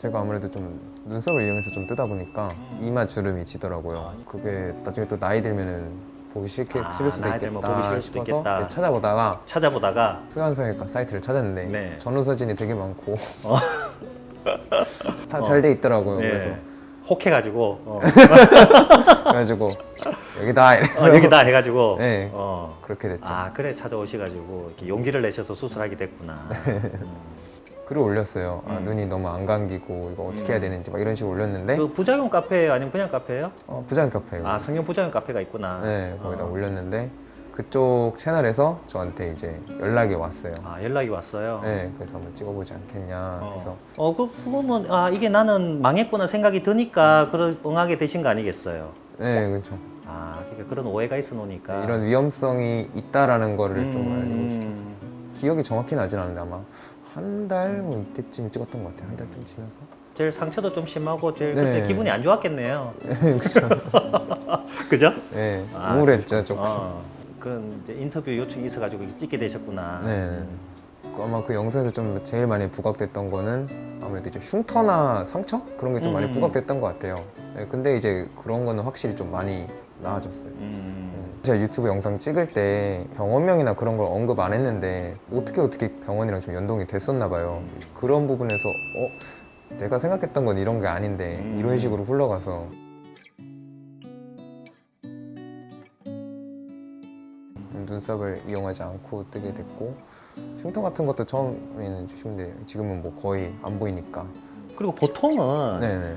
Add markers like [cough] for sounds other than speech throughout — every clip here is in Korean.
제가 아무래도 좀 눈썹을 이용해서 좀 뜨다 보니까 음. 이마 주름이 지더라고요. 아, 그게 나중에 또 나이 들면은 보기 싫게 아, 싫을 수도 나이 있겠다 들면 보기 싫을 수도 싶어서 있겠다. 네, 찾아보다가 찾아보다가 수간성형외과 사이트를 찾았는데 네. 전후 사진이 되게 많고 어. [laughs] 다 잘 돼 있더라고요. 네. 그래서 혹해가지고 어. [laughs] 그래가지고 여기다 이래서 어, 여기다 해가지고 네. 어. 그렇게 됐죠. 아 그래 찾아오셔가지고 이렇게 용기를 내셔서 수술하게 됐구나. [laughs] 음. 글을 올렸어요. 아, 음. 눈이 너무 안 감기고 이거 어떻게 음. 해야 되는지 막 이런 식으로 올렸는데 그 부작용 카페예요, 아니면 그냥 카페예요? 어, 부장 카페예요. 아 성형 부작용 카페가 있구나. 네, 거기다 어. 올렸는데 그쪽 채널에서 저한테 이제 연락이 왔어요. 아 연락이 왔어요. 네, 그래서 한번 찍어보지 않겠냐. 그래서 어, 어, 그 그러면 아 이게 나는 망했구나 생각이 드니까 그런 응하게 되신 거 아니겠어요? 네, 그렇죠. 아 그러니까 그런 오해가 있어 놓으니까 이런 위험성이 있다라는 거를 좀 알리고 싶어요. 음, 기억이 정확히 나진 않는데 아마 한 달 뭐 이때쯤 찍었던 것 같아요. 한달좀 지나서. 제일 상처도 좀 심하고 제일 네. 그때 기분이 안 좋았겠네요. 그렇죠. [laughs] 그죠? 네, 아, 우울했죠 조금. 어, 그런 이제 인터뷰 요청이 있어가지고 찍게 되셨구나. 네. 아마 그 영상에서 좀 제일 많이 부각됐던 거는 아무래도 이제 흉터나 상처 그런 게 좀 많이 음. 부각됐던 것 같아요. 네, 근데 이제 그런 거는 확실히 좀 많이 나아졌어요. 음. 제가 유튜브 영상 찍을 때 병원명이나 그런 걸 언급 안 했는데 어떻게 어떻게 병원이랑 좀 연동이 됐었나 봐요. 그런 부분에서 어? 내가 생각했던 건 이런 게 아닌데 음. 이런 식으로 흘러가서. 눈썹을 이용하지 않고 뜨게 됐고 흉터 같은 것도 처음에는 쉬운데 지금은 뭐 거의 안 보이니까. 그리고 보통은 네네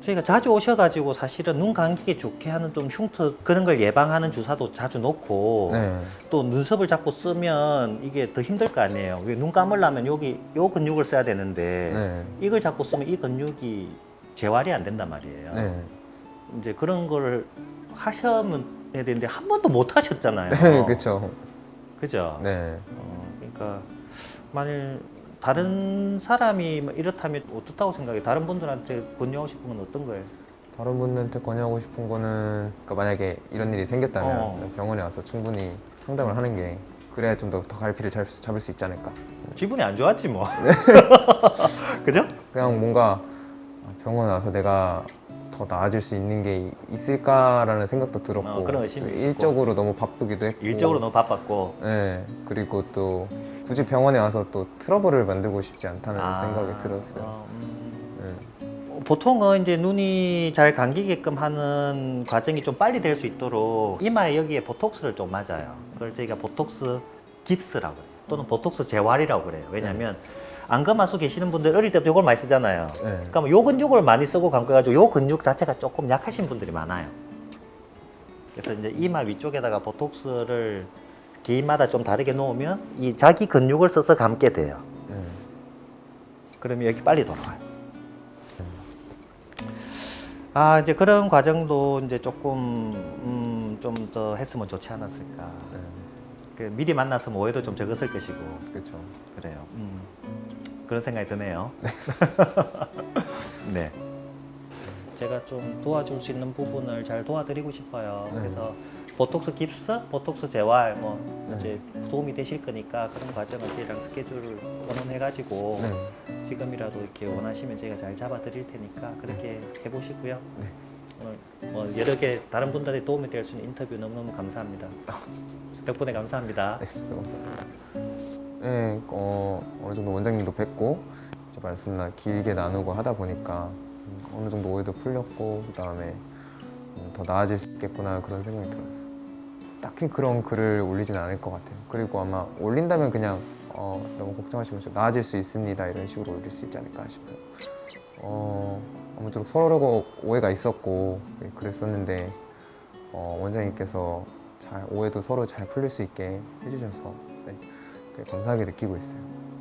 저희가 자주 오셔가지고 사실은 눈 감기게 좋게 하는 좀 흉터 그런 걸 예방하는 주사도 자주 놓고 네. 또 눈썹을 자꾸 쓰면 이게 더 힘들 거 아니에요. 왜 눈 감으려면 여기 요 근육을 써야 되는데 네. 이걸 자꾸 쓰면 이 근육이 재활이 안 된단 말이에요. 네. 이제 그런 거를 하셔야 되는데 한 번도 못 하셨잖아요. 네, 그쵸. 그죠? 네. 어, 그러니까 만일 다른 사람이 뭐 이렇다면 어떻다고 생각해? 다른 분들한테 권유하고 싶은 건 어떤 거예요? 다른 분들한테 권유하고 싶은 거는 그러니까 만약에 이런 일이 생겼다면 어. 병원에 와서 충분히 상담을 하는 게 그래야 좀더더 갈피를 잘, 잡을 수 있지 않을까. 기분이 안 좋았지 뭐. 네. [laughs] 그죠? 그냥 뭔가 병원에 와서 내가 더 나아질 수 있는 게 있을까라는 생각도 들었고 어, 그런 의심이 또 있었고. 일적으로 너무 바쁘기도 했고 일적으로 너무 바빴고. 네 그리고 또 굳이 병원에 와서 또 트러블을 만들고 싶지 않다는 아, 생각이 들었어요. 어, 음. 네. 보통은 이제 눈이 잘 감기게끔 하는 과정이 좀 빨리 될 수 있도록 이마에 여기에 보톡스를 좀 맞아요. 그걸 저희가 보톡스 깁스라고 해요. 또는 보톡스 재활이라고 그래요. 왜냐하면 안검 하수 계시는 분들 어릴 때부터 이걸 많이 쓰잖아요. 네. 그러니까 요 근육을 많이 쓰고 감겨가지고 요 근육 자체가 조금 약하신 분들이 많아요. 그래서 이제 이마 위쪽에다가 보톡스를 개인마다 좀 다르게 놓으면 이 자기 근육을 써서 감게 돼요. 네. 그러면 여기 빨리 돌아와요. 아 이제 그런 과정도 이제 조금 음, 좀 더 했으면 좋지 않았을까. 네. 그 미리 만났으면 오해도 좀 적었을 것이고 그렇죠. 그래요. 음, 그런 생각이 드네요. [laughs] 네. 제가 좀 도와줄 수 있는 부분을 잘 도와드리고 싶어요. 네. 그래서 보톡스 깁스, 보톡스 재활 뭐 네. 이제 도움이 되실 거니까 그런 과정을 저희랑 스케줄을 원원해가지고 네. 지금이라도 이렇게 원하시면 저희가 잘 잡아드릴 테니까 그렇게 해보시고요. 네. 오늘 뭐 여러 개 다른 분들의 도움이 될 수 있는 인터뷰 너무너무 감사합니다. 덕분에 감사합니다. 네, 감사합니다. 네, 어, 어느 정도 원장님도 뵙고 이제 말씀 나 길게 나누고 하다 보니까 음, 어느 정도 오해도 풀렸고 그 다음에 더 나아질 수 있겠구나 그런 생각이 들었어요. 딱히 그런 글을 올리진 않을 것 같아요. 그리고 아마 올린다면 그냥 어, 너무 걱정하시면서 나아질 수 있습니다 이런 식으로 올릴 수 있지 않을까 싶어요. 어, 아무쪼록 서로 오해가 있었고 네, 그랬었는데 어, 원장님께서 잘 오해도 서로 잘 풀릴 수 있게 해주셔서 네, 감사하게 느끼고 있어요.